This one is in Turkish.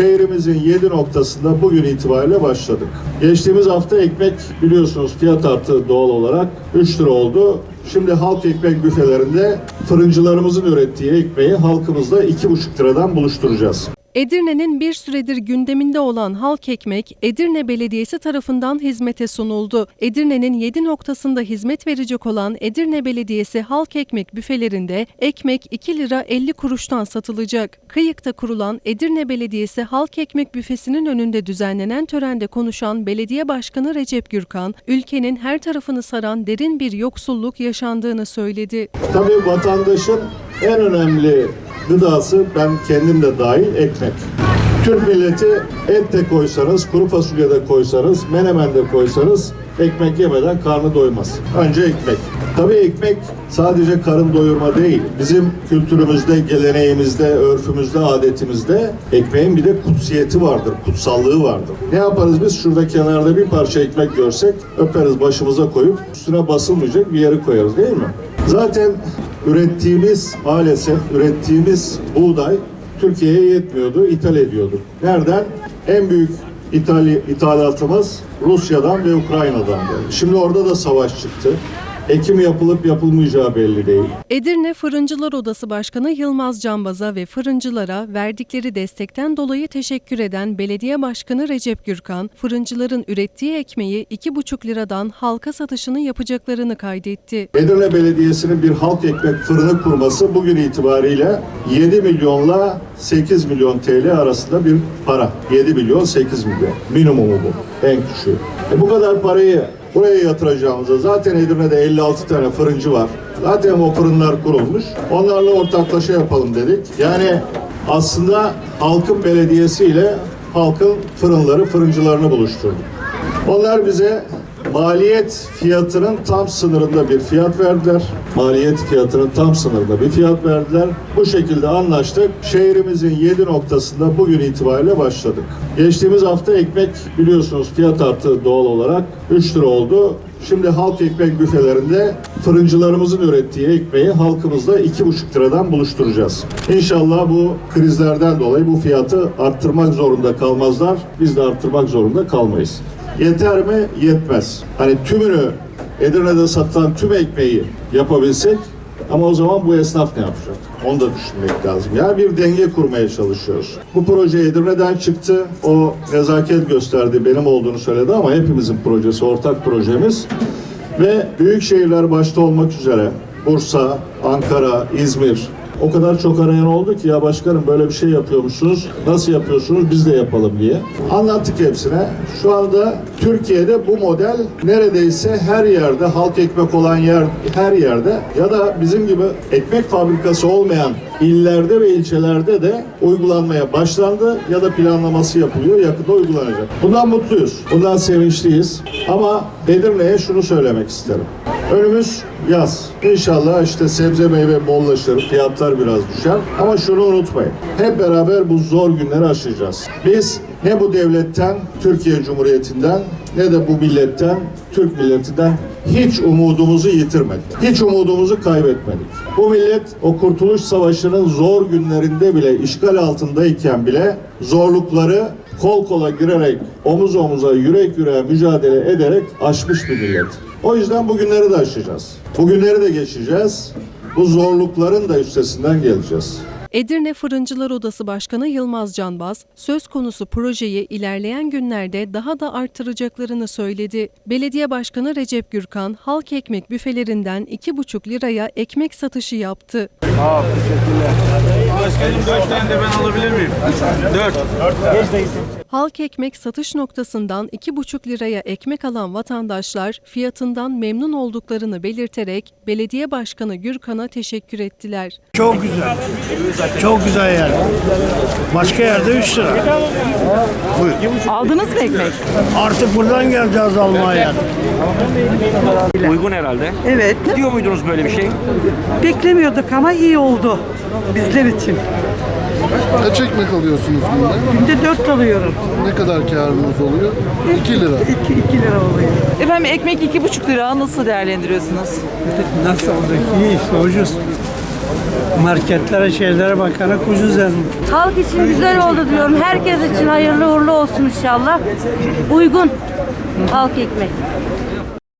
şehrimizin 7 noktasında bugün itibariyle başladık. Geçtiğimiz hafta ekmek biliyorsunuz fiyat arttı doğal olarak 3 lira oldu. Şimdi halk ekmek büfelerinde fırıncılarımızın ürettiği ekmeği halkımızla 2,5 liradan buluşturacağız. Edirne'nin bir süredir gündeminde olan halk ekmek, Edirne Belediyesi tarafından hizmete sunuldu. Edirne'nin 7 noktasında hizmet verecek olan Edirne Belediyesi halk ekmek büfelerinde ekmek 2 lira 50 kuruştan satılacak. Kıyık'ta kurulan Edirne Belediyesi halk ekmek büfesinin önünde düzenlenen törende konuşan Belediye Başkanı Recep Gürkan, ülkenin her tarafını saran derin bir yoksulluk yaşandığını söyledi. Tabii vatandaşın en önemli gıdası ben kendim de dahil ekmek. Türk milleti et de koysanız, kuru fasulye de koysanız, menemen de koysanız ekmek yemeden karnı doymaz. Önce ekmek. Tabii ekmek sadece karın doyurma değil. Bizim kültürümüzde, geleneğimizde, örfümüzde, adetimizde ekmeğin bir de kutsiyeti vardır, kutsallığı vardır. Ne yaparız biz? Şurada kenarda bir parça ekmek görsek öperiz başımıza koyup üstüne basılmayacak bir yere koyarız değil mi? Zaten ürettiğimiz maalesef ürettiğimiz buğday Türkiye'ye yetmiyordu, ithal ediyorduk. Nereden? En büyük ithali, ithalatımız Rusya'dan ve Ukrayna'dandı. Şimdi orada da savaş çıktı. Ekim yapılıp yapılmayacağı belli değil. Edirne Fırıncılar Odası Başkanı Yılmaz Canbaz'a ve fırıncılara verdikleri destekten dolayı teşekkür eden Belediye Başkanı Recep Gürkan, fırıncıların ürettiği ekmeği 2,5 liradan halka satışını yapacaklarını kaydetti. Edirne Belediyesi'nin bir halk ekmek fırını kurması bugün itibariyle 7 milyonla 8 milyon TL arasında bir para. 7 milyon 8 milyon. Minimumu bu. En küçüğü. E bu kadar parayı buraya yatıracağımıza zaten Edirne'de 56 tane fırıncı var. Zaten o fırınlar kurulmuş. Onlarla ortaklaşa yapalım dedik. Yani aslında halkın belediyesi ile halkın fırınları, fırıncılarını buluşturduk. Onlar bize maliyet fiyatının tam sınırında bir fiyat verdiler. Maliyet fiyatının tam sınırında bir fiyat verdiler. Bu şekilde anlaştık. Şehrimizin 7 noktasında bugün itibariyle başladık. Geçtiğimiz hafta ekmek biliyorsunuz fiyat arttı doğal olarak 3 lira oldu. Şimdi halk ekmek büfelerinde fırıncılarımızın ürettiği ekmeği halkımızla 2,5 liradan buluşturacağız. İnşallah bu krizlerden dolayı bu fiyatı arttırmak zorunda kalmazlar. Biz de arttırmak zorunda kalmayız. Yeter mi? Yetmez. Hani tümünü Edirne'de satılan tüm ekmeği yapabilsek ama o zaman bu esnaf ne yapacak? Onu da düşünmek lazım. Yani bir denge kurmaya çalışıyoruz. Bu proje Edirne'den çıktı. O nezaket gösterdi, benim olduğunu söyledi ama hepimizin projesi, ortak projemiz. Ve büyük şehirler başta olmak üzere Bursa, Ankara, İzmir, o kadar çok arayan oldu ki ya başkanım böyle bir şey yapıyormuşsunuz. Nasıl yapıyorsunuz biz de yapalım diye. Anlattık hepsine. Şu anda Türkiye'de bu model neredeyse her yerde halk ekmek olan yer her yerde ya da bizim gibi ekmek fabrikası olmayan illerde ve ilçelerde de uygulanmaya başlandı ya da planlaması yapılıyor. Yakında uygulanacak. Bundan mutluyuz. Bundan sevinçliyiz. Ama Edirne'ye şunu söylemek isterim. Önümüz yaz. İnşallah işte sebze meyve bollaşır, fiyatlar biraz düşer. Ama şunu unutmayın. Hep beraber bu zor günleri aşacağız. Biz ne bu devletten, Türkiye Cumhuriyeti'nden ne de bu milletten, Türk milletinden hiç umudumuzu yitirmedik. Hiç umudumuzu kaybetmedik. Bu millet o Kurtuluş Savaşı'nın zor günlerinde bile, işgal altındayken bile zorlukları kol kola girerek, omuz omuza, yürek yüreğe mücadele ederek aşmış bir millet. O yüzden bugünleri de aşacağız. Bugünleri de geçeceğiz. Bu zorlukların da üstesinden geleceğiz. Edirne Fırıncılar Odası Başkanı Yılmaz Canbaz, söz konusu projeyi ilerleyen günlerde daha da artıracaklarını söyledi. Belediye Başkanı Recep Gürkan, halk ekmek büfelerinden 2,5 liraya ekmek satışı yaptı. Başkanım dört tane de ben alabilir miyim? Dört. Halk ekmek satış noktasından 2,5 liraya ekmek alan vatandaşlar fiyatından memnun olduklarını belirterek Belediye Başkanı Gürkan'a teşekkür ettiler. Çok güzel. Çok güzel yer. Başka yerde 3 lira. Aldınız mı ekmek? Artık buradan geleceğiz Almanya'ya. Uygun herhalde. Evet. Diyor muydunuz böyle bir şey? Beklemiyorduk ama iyi oldu bizler için. Kaç ekmek alıyorsunuz bunda? Günde 4 alıyorum. Ne kadar karınız oluyor? 2 lira. 2, 2 lira oluyor. Efendim ekmek iki buçuk lira nasıl değerlendiriyorsunuz? Nasıl olacak? İyi işte ucuz. Marketlere şeylere bakana ucuz yani. Halk için güzel oldu diyorum. Herkes için hayırlı uğurlu olsun inşallah. Uygun halk ekmek.